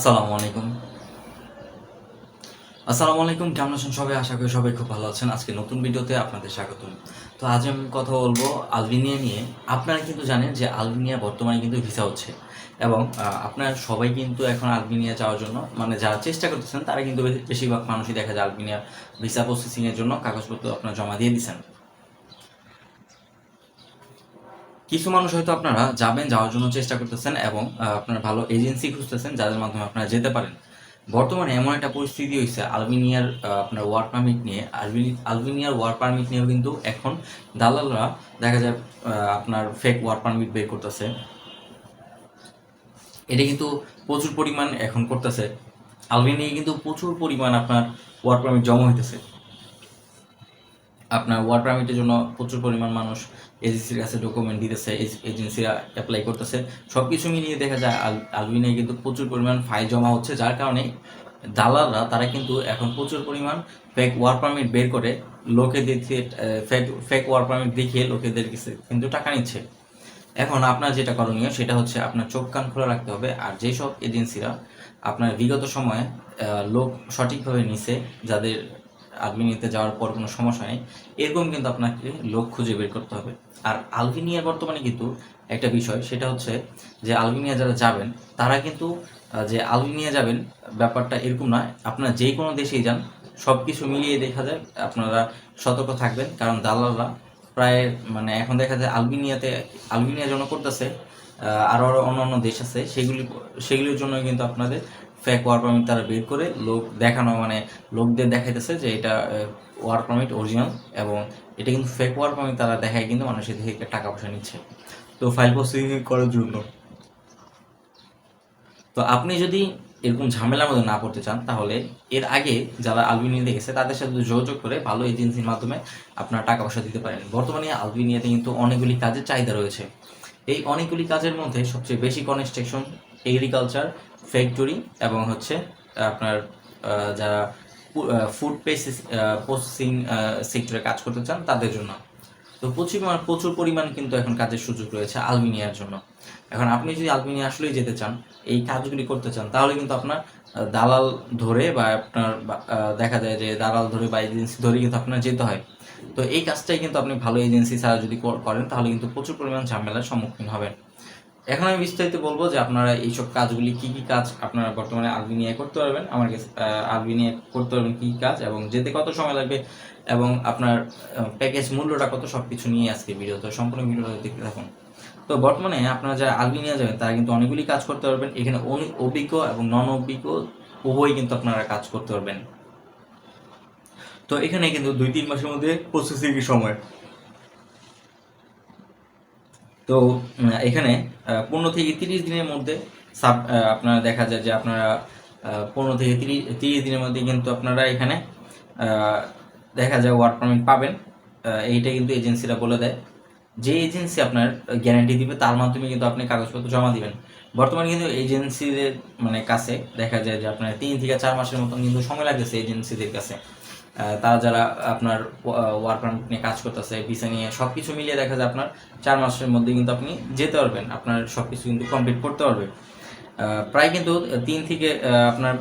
আসসালামু আলাইকুম। আসসালামু আলাইকুম, কেমন আছেন সবাই? আশা করি সবাই খুব ভালো আছেন। আজকে নতুন ভিডিওতে আপনাদের স্বাগতম। তো আজ আমি কথা বলব আলবেনিয়া নিয়ে। আপনারা কিন্তু জানেন যে আলবেনিয়া বর্তমানে কিন্তু ভিসা হচ্ছে এবং আপনারা সবাই কিন্তু এখন আলবেনিয়া যাওয়ার জন্য মানে যারা চেষ্টা করতেছেন, তারা কিন্তু বেশি- বেশিরভাগ মানুষই দেখা যায় আলবেনিয়া ভিসা প্রসেসিংয়ের জন্য কাগজপত্র আপনারা জমা দিয়ে দিচ্ছেন কিছু মানুষ হয়তো আপনারা যাবেন, যাওয়ার জন্য চেষ্টা করতেছেন এবং আপনারা ভালো এজেন্সি খুঁজতেছেন যাদের মাধ্যমে আপনারা যেতে পারেন। বর্তমানে এমন একটা পরিস্থিতি হয়েছে আলবেনিয়ার আপনার ওয়ার্ক পারমিট নিয়ে, আলবেনি, আলবেনিয়ার ওয়ার্ক পারমিট নিয়েও কিন্তু এখন দালালরা দেখা যায় আপনার ফেক ওয়ার্ক পারমিট বের করতেছে। এটা কিন্তু প্রচুর পরিমাণ এখন করতেছে। আলবেনিয়া কিন্তু প্রচুর পরিমাণ আপনার ওয়ার্ক পারমিট জমা হইতেছে। আপনার ওয়ার্ক পারমিটের জন্য প্রচুর পরিমাণ মানুষ এজেন্সির কাছে ডকুমেন্ট দিতেছে এজেন্সিরা অ্যাপ্লাই করতেছে। সব কিছু মিলিয়ে দেখা যায় আল- আলবিনায় কিন্তু প্রচুর পরিমাণ ফাইল জমা হচ্ছে, যার কারণে দালালরা, তারা কিন্তু এখন প্রচুর পরিমাণ ফেক ওয়ার্ক পারমিট বের করে লোকে দেখিয়ে ফেক ফেক ওয়ার্ক পারমিট দেখিয়ে লোকেদের কাছে কিন্তু টাকা নিচ্ছে। এখন আপনার যেটা করণীয়, সেটা হচ্ছে আপনার চোখ কান খোলা রাখতে হবে, আর যেসব এজেন্সিরা আপনার বিগত সময়ে লোক সঠিকভাবে নিছে, যাদের আলবিনিয়াতে যাওয়ার পর কোনো সমস্যা নেই, এরকম কিন্তু আপনাকে লোক খুঁজে বের করতে হবে। আর আলবিনিয়া বর্তমানে কিন্তু একটা বিষয়, সেটা হচ্ছে যে আলবিনিয়া যারা যাবেন, তারা কিন্তু যে আলবিনিয়া যাবেন, ব্যাপারটা এরকম না, আপনারা যে কোনো দেশেই যান সব কিছু মিলিয়ে দেখা যায়, আপনারা সতর্ক থাকবেন, কারণ দালালরা প্রায় মানে এখন দেখা যায় আলবিনিয়াতে আলবিনিয়া জন্য করতেছে আরও আরও অন্য অন্য দেশ আছে, সেগুলি, সেগুলির জন্য কিন্তু আপনাদের ফেক ওয়ার পারমিট তারা বের করে লোক দেখানো মানে লোকদের দেখাইতেছে যে এটা ওয়ার পারমিট অরিজিনাল এবং এটা কিন্তু ফেক ওয়ার পারমিট তারা দেখায় কিন্তু মানুষের থেকে টাকা পয়সা নিচ্ছে। তো ফাইল প্রসেসিং করার জন্য। তো আপনি যদি এরকম ঝামেলার মধ্যে না পড়তে চান, তাহলে এর আগে যারা আলবিনিয়াতে গেছে তাদের সাথে যোগাযোগ করে ভালো এজেন্সির মাধ্যমে আপনার টাকা পয়সা দিতে পারেন। বর্তমানে আলবিনিয়াতে কিন্তু অনেকগুলি কাজের চাহিদা রয়েছে। এই অনেকগুলি কাজের মধ্যে সবচেয়ে বেশি কনস্ট্রাকশন এগ্রিকালচার ফ্যাক্টরি এবং হচ্ছে আপনার যারা ফুড পেসিস প্রসেসিং সেক্টরে কাজ করতে চান তাদের জন্য। তো প্রচুর প্রচুর পরিমাণ কিন্তু এখন কাজের সুযোগ রয়েছে আলবিনিয়ার জন্য। এখন আপনি যদি আলবিনিয়া আসলেই যেতে চান, এই কাজগুলি করতে চান, তাহলে কিন্তু আপনার দালাল ধরে বা আপনার দেখা যায় যে দালাল ধরে বা এজেন্সি ধরে কিন্তু আপনার যেতে হয়। তো এই কাজটাই কিন্তু আপনি ভালো এজেন্সি ছাড়া যদি করেন, তাহলে কিন্তু প্রচুর পরিমাণ ঝামেলার সম্মুখীন হবেন। এখন আমি বিস্তারিত বলব যে আপনারা এইসব কাজগুলি কি কি কাজ আপনারা বর্তমানে আলবিনিয়ায় করতে পারবেন, আমার কাছে আলবিনিয়ায় করতে পারবেন কি কাজ এবং যেতে কত সময় লাগবে এবং আপনার প্যাকেজ মূল্যটা কত সব কিছু নিয়ে আজকে ভিডিও তো, সম্পূর্ণ ভিডিওটা দেখতে থাকুন। তো বর্তমানে আপনারা যারা আলবিনিয়া যাবেন, তারা কিন্তু অনেকগুলি কাজ করতে পারবেন, এখানে অভিজ্ঞ এবং নন অভিজ্ঞ উভয়ই কিন্তু আপনারা কাজ করতে পারবেন। তো এখানে কিন্তু দুই তিন মাসের মধ্যে প্রসেসিং সময়। তো এখানে পনেরো থেকে তিরিশ দিনের মধ্যে সাব আপনারা দেখা যায় যে আপনারা পনেরো থেকে তিরিশ তিরিশ দিনের মধ্যে কিন্তু আপনারা এখানে দেখা যায় ওয়ার্ক পারমিট পাবেন। এইটা কিন্তু এজেন্সিরা বলে দেয়। যে এজেন্সি আপনার গ্যারান্টি দিবে, তার মাধ্যমে কিন্তু আপনি কাগজপত্র জমা দিবেন। বর্তমানে কিন্তু এজেন্সিদের মানে কাছে দেখা যায় যে আপনার তিন থেকে চার মাসের মতন কিন্তু সময় লাগতেছে এজেন্সিদের কাছে। তারা যারা আপনার ওয়ার্ক পারমিট নিয়ে কাজ করতেছে ভিসা নিয়ে সব কিছু মিলিয়ে দেখা যায় আপনার চার মাসের মধ্যে কিন্তু আপনি যেতে পারবেন। আপনার সব কিছু কিন্তু কমপ্লিট করতে পারবে। প্রায় কিন্তু তিন থেকে আপনার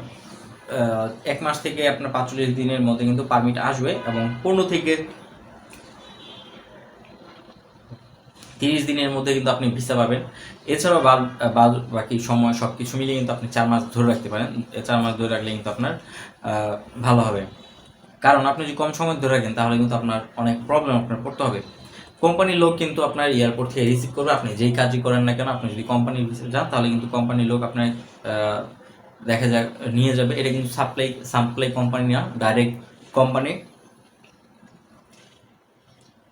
এক মাস থেকে আপনার পাঁচচল্লিশ দিনের মধ্যে কিন্তু পারমিট আসবে এবং পনেরো থেকে তিরিশ দিনের মধ্যে কিন্তু আপনি ভিসা পাবেন। এছাড়াও বাদ বাকি সময় সব কিছু মিলিয়ে কিন্তু আপনি চার মাস ধরে রাখতে পারেন। চার মাস ধরে রাখলে কিন্তু আপনার ভালো হবে। কারণ আপনি যদি কম সময় ধরে রাখেন, তাহলে কিন্তু আপনার অনেক প্রবলেম আপনার পড়তে হবে। কোম্পানির লোক কিন্তু আপনার এয়ারপোর্ট থেকে রিসিভ করবে, আপনি যেই কাজই করেন না কেন, আপনি যদি কোম্পানির ভিতরে যান, তাহলে কিন্তু কোম্পানির লোক আপনার দেখা যাক, নিয়ে যাবে। এটা কিন্তু সাপ্লাই সাপ্লাই কোম্পানি না ডাইরেক্ট কোম্পানি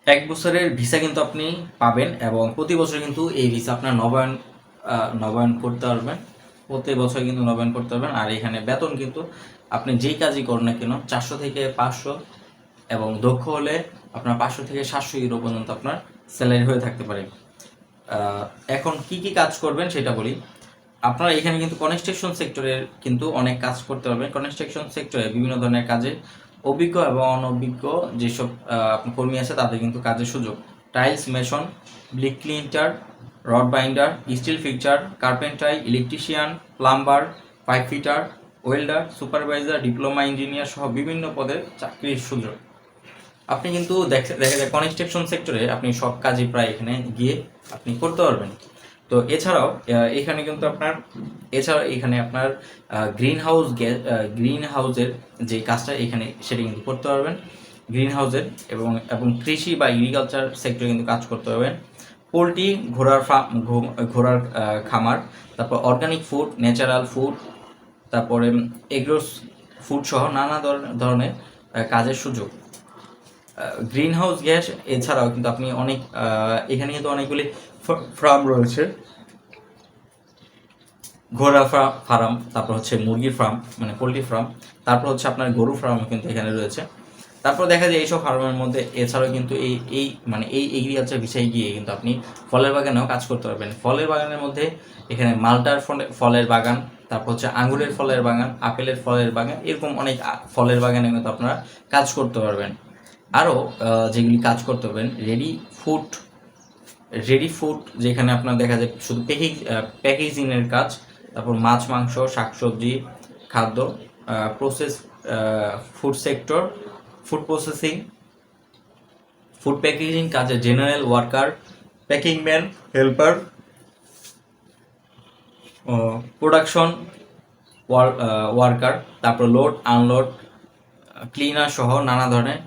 এক বছরের ভিসা কিন্তু আপনি পাবেন এবং প্রতি বছর কিন্তু এই ভিসা আপনার নবায়ন নবায়ন করতে পারবেন। প্রতি বছর কিন্তু নবায়ন করতে পারবেন। আর এখানে বেতন কিন্তু আপনি যেই কাজই করুন না কেন, চারশো থেকে পাঁচশো এবং দক্ষ হলে আপনার পাঁচশো থেকে সাতশো ইউরো পর্যন্ত আপনার স্যালারি হয়ে থাকতে পারে। এখন কি কি কাজ করবেন সেটা বলি। আপনারা এখানে কিন্তু কনস্ট্রাকশন সেক্টরের কিন্তু অনেক কাজ করতে পারবেন। কনস্ট্রাকশন সেক্টরে বিভিন্ন ধরনের কাজে অভিজ্ঞ এবং অনভিজ্ঞ যেসব কর্মী আছে, তাদের কিন্তু কাজের সুযোগ। টাইলস মেশন ব্লিক ক্লিনটার rod binder steel fixture carpenter electrician plumber pipe fitter welder supervisor diploma engineer সহ বিভিন্ন পদে চাকরির সুযোগ। আপনি কিন্তু দেখে যায় কনস্ট্রাকশন সেক্টরে আপনি সব কাজই প্রায় এখানে গিয়ে আপনি করতে পারবেন। তো এছাড়াও এখানে কিন্তু আপনার এছাড়াও এখানে আপনার গ্রিন হাউস গ্রিন হাউসের যে কাজটা এখানে সেটা কিন্তু করতে পারবেন। গ্রিন হাউসের এবং এবং কৃষি বা এগ্রিকালচার সেক্টরে কিন্তু কাজ করতে পারবেন। পোলট্রি ঘোড়ার ফার্ম ঘোড়ার খামার, তারপর অর্গানিক ফুড ন্যাচারাল ফুড তারপরে এগ্রোস ফুড সহ নানা ধর- ধরনের কাজের সুযোগ। গ্রিন হাউস গ্যাস, এছাড়াও কিন্তু আপনি অনেক এখানে কিন্তু অনেকগুলি ফার্ম রয়েছে। ঘোড়া ফার্ম, তারপর হচ্ছে মুরগির ফার্ম মানে পোলট্রি ফার্ম, তারপর হচ্ছে আপনার গরু ফার্ম কিন্তু এখানে রয়েছে। তারপর দেখা যায় এইসব ফার্মের মধ্যে, এছাড়াও কিন্তু এই এই মানে এই এগ্রিকালচার বিষয়ে গিয়ে কিন্তু আপনি ফলের বাগানেও কাজ করতে পারবেন। ফলের বাগানের মধ্যে এখানে মালটার ফলে- ফলের বাগান তারপর হচ্ছে আঙ্গুরের ফলের বাগান, আপেলের ফলের বাগান, এরকম অনেক ফলের বাগানে কিন্তু আপনারা কাজ করতে পারবেন। আরও যেগুলি কাজ করতে পারবেন, রেডি ফুড রেডি ফুড যেখানে আপনার দেখা যায় শুধু প্যাকেজ প্যাকেজিংয়ের কাজ, তারপর মাছ, মাংস, শাকসবজি, খাদ্য process food sector food processing food packaging কাজে general worker packing man helper production worker তারপর লোড আনলোড ক্লিনার সহ নানা ধরনের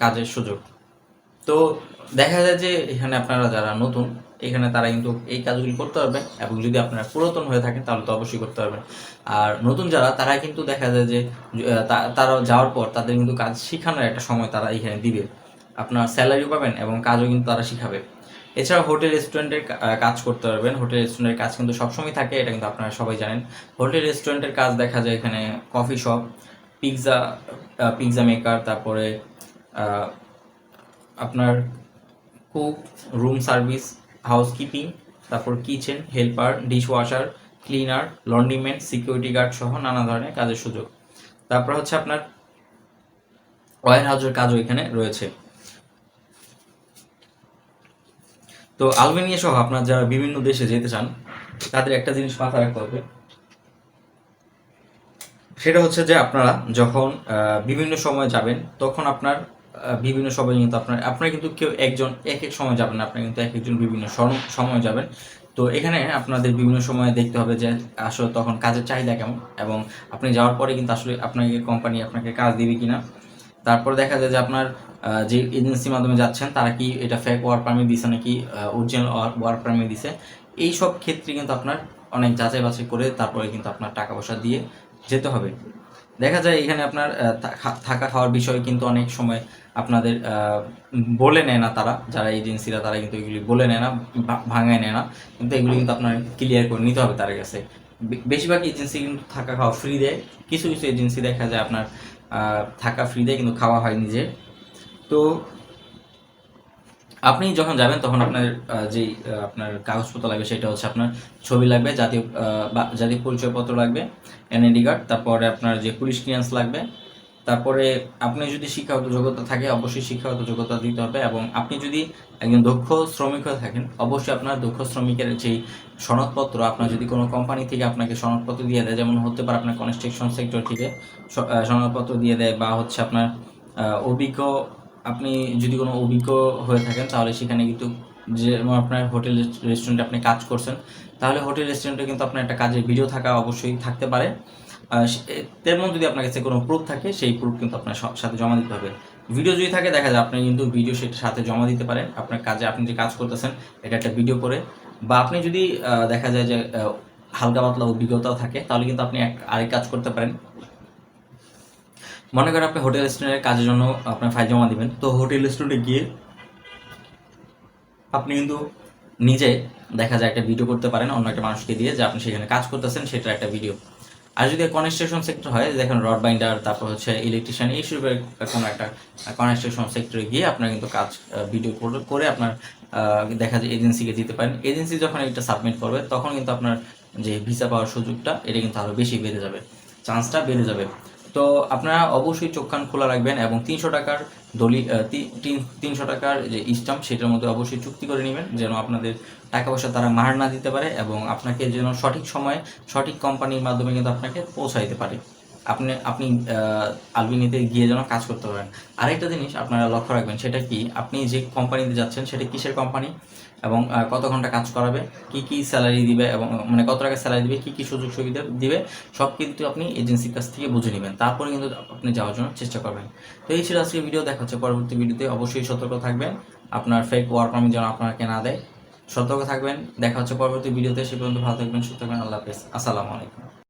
কাজের সুযোগ। তো দেখা যায় যে এখানে আপনারা যারা নতুন, এখানে তারা কিন্তু এই কাজগুলি করতে পারবে এবং যদি আপনারা পুরাতন হয়ে থাকেন তাহলে তো অবশ্যই করতে পারবেন। আর নতুন যারা, তারা কিন্তু দেখা যায় যে তারা যাওয়ার পর তাদের কিন্তু কাজ শেখানোর একটা সময় তারা এখানে দিবে। আপনার স্যালারিও পাবেন এবং কাজও কিন্তু তারা শিখাবে। এছাড়া হোটেল রেস্টুরেন্টের কাজ করতে পারবেন। হোটেল রেস্টুরেন্টের কাজ কিন্তু সবসময় থাকে, এটা কিন্তু আপনারা সবাই জানেন। হোটেল রেস্টুরেন্টের কাজ দেখা যায় এখানে coffee shop, pizza pizza maker, তারপরে আপনার কুক, রুম সার্ভিস, হাউসকিপিং, তারপর kitchen, helper, dishwasher, cleaner laundryman security guard সহ নানা ধরনের কাজের সুযোগ। তারপর হচ্ছে আপনার ওয়ার হাউসের কাজও এখানে রয়েছে। তো আলবেনিয়া সহ আপনার যারা বিভিন্ন দেশে যেতে চান, তাদের একটা জিনিস মাথায় রাখতে হবে। সেটা হচ্ছে যে আপনারা যখন বিভিন্ন সময় যাবেন, তখন আপনার বিভিন্ন সময় কিন্তু আপনার আপনার কিন্তু কেউ একজন, এক এক সময় যাবেন আপনার কিন্তু এক একজন বিভিন্ন সময় যাবেন। তো এখানে আপনাদের বিভিন্ন সময় দেখতে হবে যে আসলে তখন কাজের চাহিদা কেমন এবং আপনি যাওয়ার পরে কিন্তু আসলে আপনাকে কোম্পানি আপনাকে কাজ দিবে কিনা। তারপর দেখা যায় যে আপনার যে এজেন্সির মাধ্যমে যাচ্ছেন, তারা কি এটা ফেক ওয়ার্ক পারমিট দিছে নাকি অরিজিনাল ওয়ার্ক পারমিট দিছে? এই সব ক্ষেত্রে কিন্তু আপনার অনেক যাচাই বাছাই করে তারপরে কিন্তু আপনার টাকা পয়সা দিয়ে যেতে হবে। দেখা যায় এখানে আপনার থাকা খাওয়ার বিষয় কিন্তু অনেক সময় আপনাদের বলে নেয় না তারা। যারা এজেন্সিরা তারা কিন্তু এগুলি বলে নেয় না ভাঙায় নেয় না। কিন্তু এগুলি কিন্তু আপনার ক্লিয়ার করে নিতে হবে তার কাছে। বেশিরভাগ এজেন্সি কিন্তু থাকা খাওয়া ফ্রি দেয়। কিছু কিছু এজেন্সি দেখা যায় আপনার থাকা ফ্রিতে কিন্তু খাওয়া হয় নিজের। তো আপনি যখন যাবেন তখন আপনার যে আপনার কাগজপত্র লাগবে সেটা হচ্ছে আপনার ছবি লাগবে, জাতীয় জাতীয় পরিচয়পত্র লাগবে, এনআইডি কার্ড, তারপরে আপনার যে পুলিশ ক্লিয়ারেন্স লাগবে তারপরে আপনি যদি শিক্ষাগত যোগ্যতা থাকে, অবশ্যই শিক্ষাগত যোগ্যতা দিতে হবে এবং আপনি যদি একজন দক্ষ শ্রমিক হয়ে থাকেন, অবশ্যই আপনার দক্ষ শ্রমিকের যেই সনদপত্র, আপনার যদি কোনো কোম্পানি থেকে আপনাকে সনদপত্র দিয়ে দেয়, যেমন হতে পারে আপনার কনস্ট্রাকশন সেক্টর থেকে সনদপত্র দিয়ে দেয় বা হচ্ছে আপনার অভিজ্ঞ, আপনি যদি কোনো অভিজ্ঞ হয়ে থাকেন, তাহলে সেখানে কিন্তু যেমন আপনার হোটেল রেস্টুরেন্টে আপনি কাজ করছেন, তাহলে হোটেল রেস্টুরেন্টে কিন্তু আপনার একটা কাজের ভিডিও থাকা অবশ্যই থাকতে পারে। তেমন যদি আপনার কাছে কোনো প্রুফ থাকে, সেই প্রুফ কিন্তু আপনার সাথে জমা দিতে হবে। ভিডিও যদি থাকে, দেখা যায় আপনি কিন্তু ভিডিও সেটার সাথে জমা দিতে পারেন। আপনার কাজে আপনি যে কাজ করতেছেন, এটা একটা ভিডিও করে। বা আপনি যদি দেখা যায় যে হালকা পাতলা অভিজ্ঞতা থাকে, তাহলে কিন্তু আপনি এক আরেক কাজ করতে পারেন। মনে করেন আপনি হোটেল রেস্টুরেন্টের কাজের জন্য আপনার ফাইল জমা দিবেন। তো হোটেল রেস্টুরেন্টে গিয়ে আপনি কিন্তু নিজে দেখা যায় একটা ভিডিও করতে পারেন অন্য একটা মানুষকে দিয়ে যে আপনি সেখানে কাজ করতেছেন, সেটার একটা ভিডিও আর যদি কনস্ট্রাকশন সেক্টর হয়, দেখেন রড বাইন্ডার, তারপর হচ্ছে ইলেকট্রিশিয়ান, এই হিসেবে কোনো একটা কনস্ট্রাকশন সেক্টরে গিয়ে আপনার কিন্তু কাজ ভিডিও করে আপনার দেখা যায় এজেন্সিকে দিতে পারেন। এজেন্সি যখন এটা সাবমিট করবে, তখন কিন্তু আপনার যে ভিসা পাওয়ার সুযোগটা, এটা কিন্তু আরও বেশি বেড়ে যাবে। চান্সটা বেড়ে যাবে। তো আপনারা অবশ্যই চোখ কান খোলা রাখবেন এবং তিনশো টাকার দলি তিনশো টাকার যে স্টাম্প, সেটার মধ্যে অবশ্যই চুক্তি করে নেবেন, যেন আপনাদের টাকা পয়সা তারা মার না দিতে পারে এবং আপনাকে যেন সঠিক সময়ে সঠিক কোম্পানির মাধ্যমে কিন্তু আপনাকে পৌঁছাইতে পারে। আপনি আপনি আলবিনিতে গিয়ে যেন কাজ করতে পারেন। আরেকটা জিনিস আপনারা লক্ষ্য রাখবেন, সেটা কি? আপনি যে কোম্পানিতে যাচ্ছেন, সেটা কিসের কোম্পানি? এবং কত ঘণ্টা কাজ করাবে, কি কি স্যালারি দিবে এবং মানে কত টাকা স্যালারি দিবে, কি কি সুযোগ সুবিধা দিবে, সব কিন্তু আপনি এজেন্সির কাছ থেকে বুঝে নেবেন। তারপরে কিন্তু আপনি যাওয়ার জন্য চেষ্টা করবেন। তো এই ছিল আজকে ভিডিও দেখা হচ্ছে পরবর্তী ভিডিওতে অবশ্যই সতর্ক থাকবেন। আপনার ফেক ওয়ার্ক পারমিট যেন আপনাকে না দেয়। সতর্ক থাকবেন। দেখা হচ্ছে পরবর্তী ভিডিওতে সে পর্যন্ত ভালো থাকবেন, সুস্থ থাকবেন। আল্লাহ হাফেজ। আসসালামু আলাইকুম।